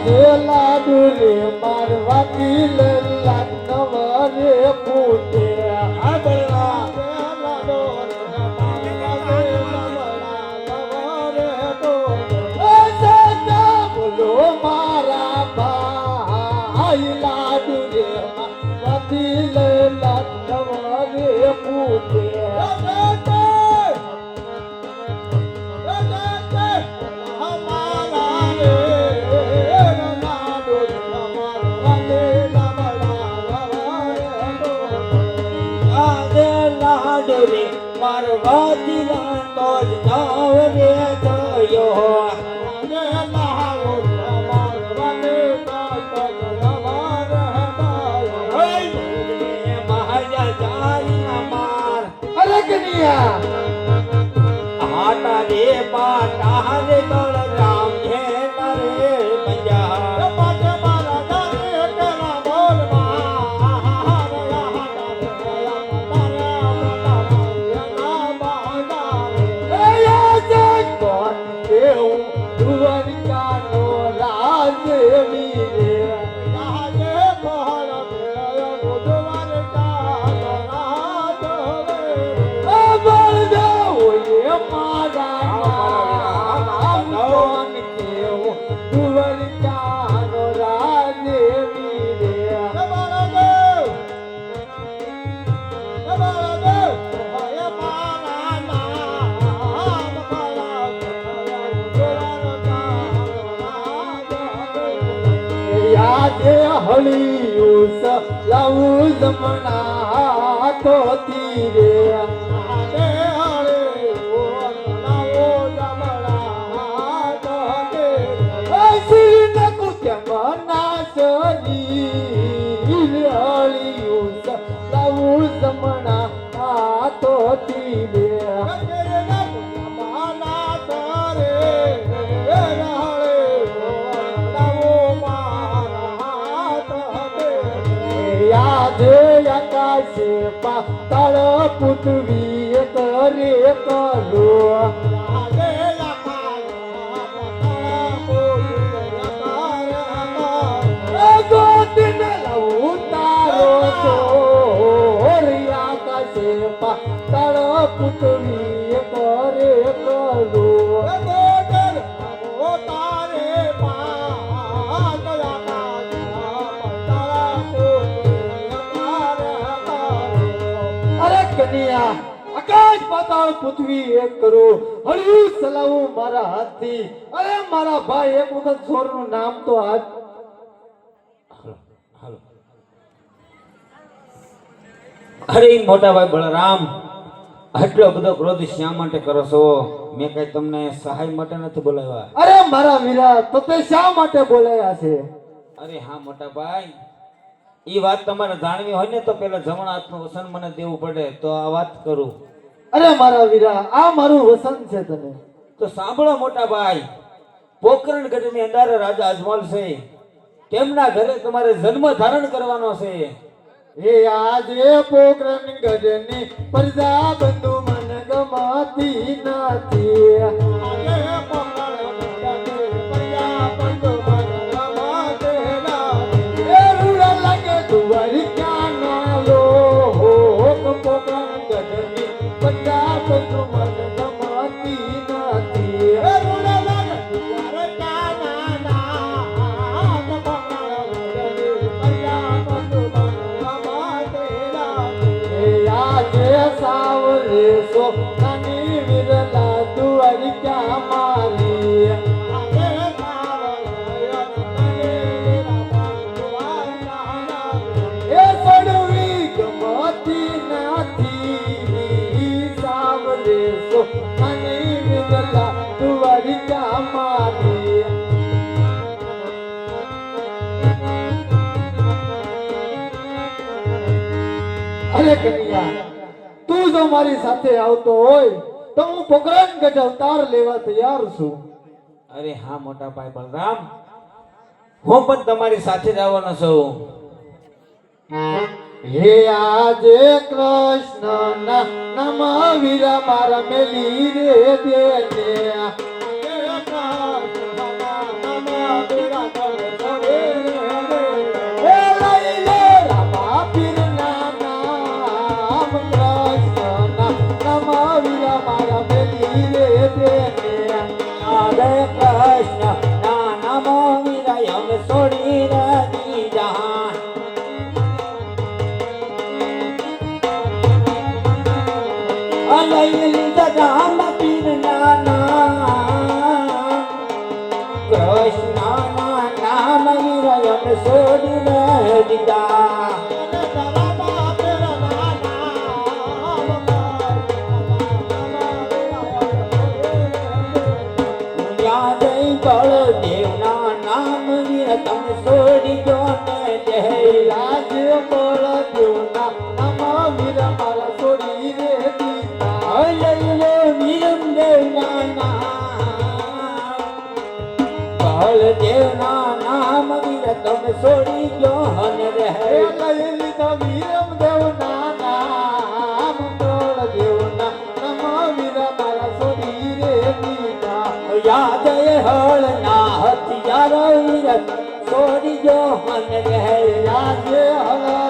આજે લાડુ રે આ બળવા લાડો રે બોલો મારા ભાઈ મારવાથી લાંતો જ નાવ રે થયો હાટા રે પાટા રે બળ જમણા હાથો તીરે યાદે આકાશે પાતાળ પૃથ્વી કરે કરો તારો છોરિયા કાશે પાતાળ પૃથ્વી કરે કરો કન્યા આકાશ પાતાળ પૃથ્વી એક કરો. હળિયું ચલાવું મારા હાથથી. અરે મારા ભાઈ એક વખત છોરનું નામ તો હાથ અરે મોટા ભાઈ બળરામ આટલો બધો ક્રોધ શા માટે કરો છો? મેં કઈ તમને સહાય માટે નથી બોલાવ્યા. અરે મારા વીરા તો તે શા માટે બોલાયા છે? અરે હા મોટા ભાઈ. એ વાત તમારે જાણવી હોય ને તો પેલા જમણા હાથનું વસન મને દેવું પડે તો આ વાત કરું. અરે મારા વીરા આ મારું વસન છે તને. તો સાંભળો મોટા ભાઈ પોકરણ ગઢની અંદર રાજા અજમલ છે. તેમના ઘરે તમારે જન્મ ધારણ કરવાનો છે. હે આજે પોકરણ ગજની પ્રજા બંધુ મન ગમાતી નથી. અરે કન્યા તું જો મારી સાથે આવતો હોય તો હું પોકરાન ગઢ અવતાર લેવા તૈયાર છું. અરે હા મોટા ભાઈ બલરામ હું પણ તમારી સાથે જ આવવાનો છું. હે આજે કૃષ્ણ ના નમ વીરા મારા મેલી રે દેને. વિરયન છોડીને દીધા બળદેવના નામ તમે જો ને જય રાજ બોલ દેવના નામ વીર લો વિરમ દેવના નામ બળદેવના નામ તમે છોડી જો ને રહે લઈ લીધા વીરમ દેવના નામ દેવ ના નમો વીર મારા છોડી રે દીધા યાદ હળ ના હથિયારો વિર છોડી ને રહે યાદ હથિયાર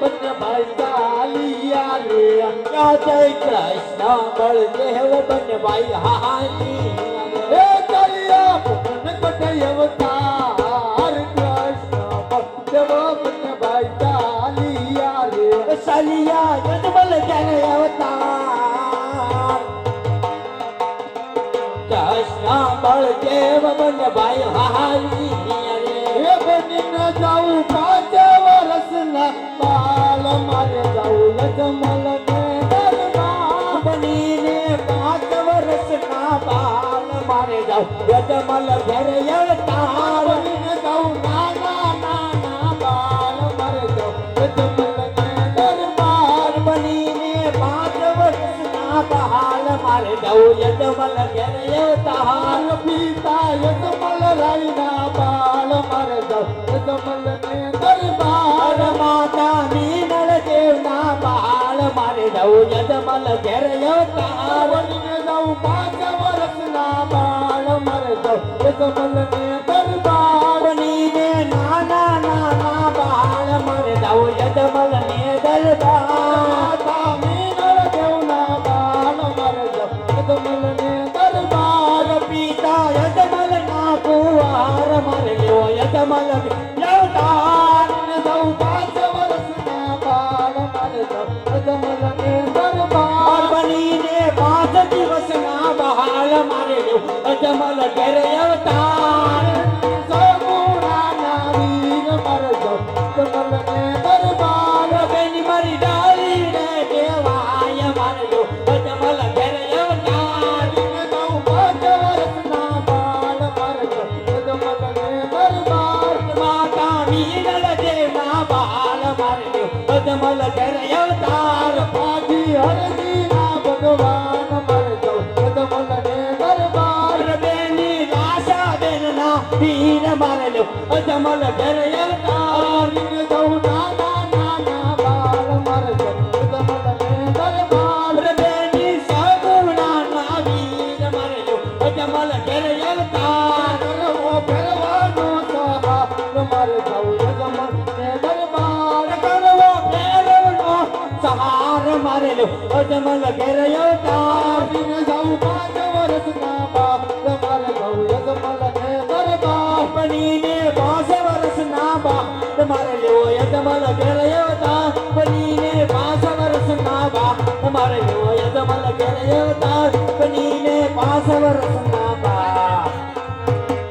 બંને ભાઈ ચાલિયા રે. જય કૃષ્ણ બળદેવ બન ભાઈ હાની હે ચાલિયા ભગવાન કટયવ તાર કૃષ્ણ બળદેવ બન ભાઈ ચાલિયા રે. સલિયા જન્મલ જન અવતાર. કૃષ્ણ બળદેવ બન ભાઈ હાથી હે ન જાઉં પાંચ યજમલ ઘેર બનીને જાઉં નાના નાના બાલ મારે ને દરબાર બનીને પાંચ વર્ષના બહાલ મારે જાવ યજમલ ઘેર તાર પિતા યજમલ રાયના બાલ મારે જાઉં જાવ યજમલ ઘેર અવતાર બનીને જાઉં પાંચ વર્ષના બાળ મારે યજમલ ને યજમલ ઘેર અવતાર. સગુણાના વીર મારે જાઉં યજમલ ને દરબાર. બેની મારી ડાળી રે દેવાય મારે લો અજમલ ઘેર અવતાર. ને જાઉં પાંચ વર્ષના બાળ મારે જાઉં ને દરબાર. માતા મીનળ દેવના બાલ મારજો. લો અજમલ ઘેર અવતાર. પાછી હરજીના વીર મારે લો અજમલ ઘેર અવતાર ને જાઉં નાના નાના બાળ મારે જાઉં યજમલ બેની સગુણા ના વીર મારે લો અજમલ ઘેર અવતાર કરવો ફેરવાનો સહાર મારે જાઉં. યજમલ ને દરબાર કરવો ફેરવનો સહાર મારે લો અજમલ பாசவரசமா